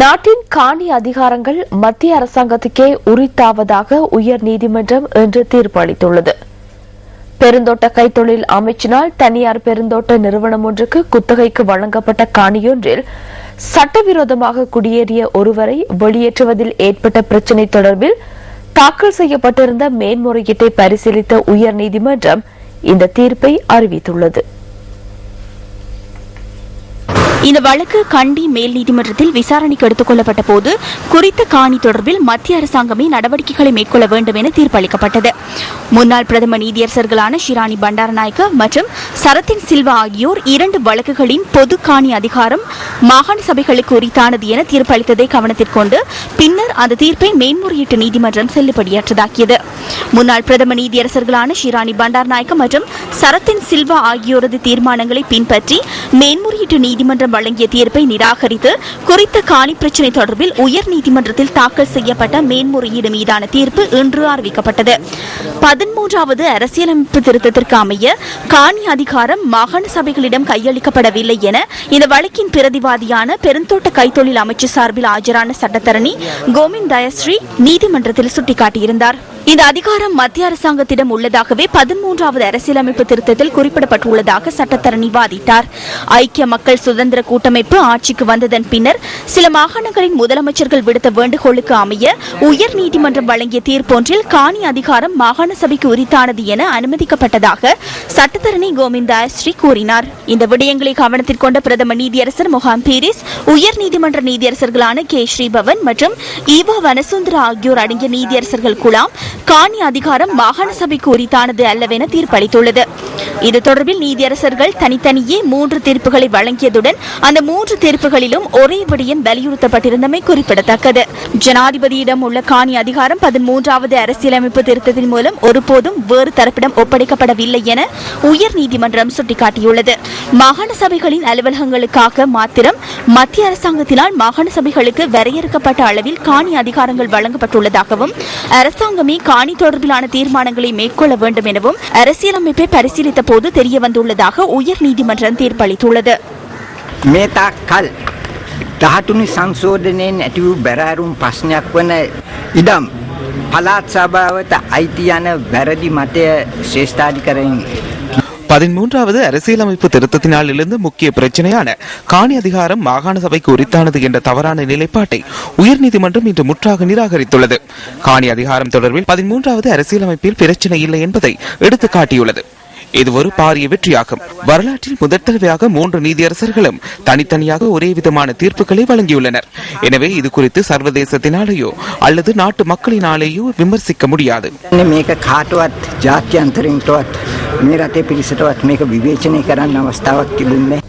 நாட்டின் காணி அதிகாரங்கள் மத்திய அரசாங்கத்துக்கே உரித்தாவதாக உயர் நீதிமன்றம் இன்று தீர்ப்பு அளித்துள்ளது பெருந்தோட்ட கைத்தொழில் அமைச்சினால் தனியார் பெருந்தோட்ட நிறுவனம் ஒன்றுக்கு குத்தகைக்கு வழங்கப்பட்ட காணியொன்றில் சட்டவிரோதமாக குடியேறிய ஒருவரை வெளியேற்றுவதில் ஏற்பட்ட பிரச்சினை தொடர்பில் தாக்கல் செய்யப்பட்டிருந்த மேன்முறையீட்டை பரிசீலித்த உயர்நீதிமன்றம் இந்த தீர்ப்பை அறிவித்துள்ளது. இந்த வழக்கு கண்டி மேல் நீதிமன்றத்தில் விசாரணைக்கு எடுத்துக் கொள்ளப்பட்ட போது குறித்த காணி தொடர்பில் மத்திய அரசாங்கமே நடவடிக்கைகளை மேற்கொள்ள வேண்டும் என தீர்ப்பளிக்கப்பட்டது. முன்னாள் பிரதம நீதியரசர்களான ஷிராணி பண்டாரநாயக்க மற்றும் சரத்தின் சில்வா ஆகியோர் இரண்டு வழக்குகளின் பொது காணி அதிகாரம் மாகாண சபைகளுக்கு உரித்தானது என தீர்ப்பளித்ததை கவனத்திற்கொண்டு பின்னர் அந்த தீர்ப்பை மேன்முறையீட்டு நீதிமன்றம் செல்லுபடியற்றதாக்கியது. முன்னாள் பிரதம நீதியரசர்களான ஷிராணி பண்டாரநாயக்க மற்றும் சரத்தின் சில்வா ஆகியோரது தீர்மானங்களை பின்பற்றி மேன்முறையீட்டு நீதிமன்றம் வழங்கிய தீர்ப்பை நிராகரித்து குறித்த காணி பிரச்சினை தொடர்பில் உயர்நீதிமன்றத்தில் தாக்கல் செய்யப்பட்ட மேன்முறையீடு மீதான தீர்ப்பு இன்று அறிவிக்கப்பட்டது. பதிமூன்றாவது அரசியலமைப்பு திருத்தத்திற்கு அமைய காணி அதிகாரம் மாகாண சபைகளிடம் கையளிக்கப்படவில்லை என இந்த வழக்கின் பிரதிவாதியான பெருந்தோட்ட கைத்தொழில் அமைச்சு சார்பில் ஆஜரான சட்டத்தரணி கோவிந்த் தயஸ்ரீ நீதிமன்றத்தில் சுட்டிக்காட்டியிருந்தார். இந்த அதிகாரம் மத்திய அரசாங்கத்திடம் உள்ளதாகவே பதிமூன்றாவது அரசியலமைப்பு திருத்தத்தில் குறிப்பிடப்பட்டுள்ளதாக சட்டத்தரணி வாதிட்டார். ஐக்கிய மக்கள் சுதந்திர கூட்டமைப்பு ஆட்சிக்கு வந்ததன் பின்னர் சில மாகாணங்களின் முதலமைச்சர்கள் விடுத்த வேண்டுகோளுக்கு அமைய உயர்நீதிமன்றம் வழங்கிய தீர்ப்பொன்றில் காணி அதிகாரம் மாகாண சபைக்கு உரித்தானது என அனுமதிக்கப்பட்டதாக சட்டத்தரணி கோவிந்தாஸ்ரீ கூறினார். இந்த விடயங்களை கவனத்தில் கொண்ட பிரதம நீதியரசர் முகாம் பீரிஸ் உயர்நீதிமன்ற நீதியரசர்களான கே. ஸ்ரீபவன் மற்றும் ஈவா வனசுந்தரா ஆகியோர் அடங்கிய நீதியரசர்கள் குழாம் காணி அதிகாரம் மாகாண சபைக்கு உரித்தானது அல்லவென தீர்ப்பளித்துள்ளது. இது தொடர்பில் நீதியரசர்கள் தனித்தனியே மூன்று தீர்ப்புகளை வழங்கியதுடன் அந்த மூன்று தீர்ப்புகளிலும் ஒரே விடயம் வலியுறுத்தப்பட்டிருந்தமை குறிப்பிடத்தக்கது. ஜனாதிபதியிடம் உள்ள காணி அதிகாரம் பதிமூன்றாவது அரசியலமைப்பு திருத்தத்தின் மூலம் ஒருபோதும் வேறு தரப்பிடம் ஒப்படைக்கப்படவில்லை என உயர் நீதிமன்றம் சுட்டிக்காட்டியுள்ளது. மாகாண சபைகளின் அலுவலகங்களுக்காக மாத்திரம் மத்திய அரசாங்கத்தினால் மாகாண சபைகளுக்கு வரையறுக்கப்பட்ட அளவில் காணி அதிகாரங்கள் வழங்கப்பட்டுள்ளதாகவும் அரசாங்கமே காணி தொடர்பிலான தீர்மானங்களை மேற்கொள்ள வேண்டும் எனவும் அரசியலமைப்பை பரிசீலித்த போது தெரியவந்துள்ளதாக உயர் நீதிமன்றம் தீர்ப்பளித்துள்ளது. මේ තාක් කල් දහතුනි සංශෝධනයෙන් ඇති වූ බැරෑරුම් ප්‍රශ්නයක් වන ඉඩම් පලාත් සභාවට අයිති යන වැරදි මතය ශ්‍රේෂ්ඨාධිකරයෙන් பதிமூன்றாவது அரசியலமைப்பு திருத்தத்தினால் எழுந்த முக்கிய பிரச்சனையான காணி அதிகாரம் மாகாண சபைக்கு உரித்தானது என்ற தவறான நிலைப்பாட்டை உயர்நீதிமன்றம் இன்று முற்றாக நிராகரித்துள்ளது காணி அதிகாரம் தொடர்பில் பதிமூன்றாவது அரசியலமைப்பில் பிரச்சனை இல்லை என்பதை எடுத்துக் காட்டியுள்ளது இது ஒரு பாரிய வெற்றியாகும் வரலாற்றில் முதற் தடவையாக மூன்று நீதியரசர்களும் தனித்தனியாக ஒரே விதமான தீர்ப்புகளை வழங்கியுள்ளனர் எனவே இது குறித்து சர்வதேசத்தினாலேயோ அல்லது நாட்டு மக்களினாலேயோ விமர்சிக்க முடியாது මේක කාටවත් ජාත්‍යන්තරෙන්ටවත් මේ රටේ පිරිසටවත් මේක විවේචනය කරන්න අවස්ථාවක් තිබුන්නේ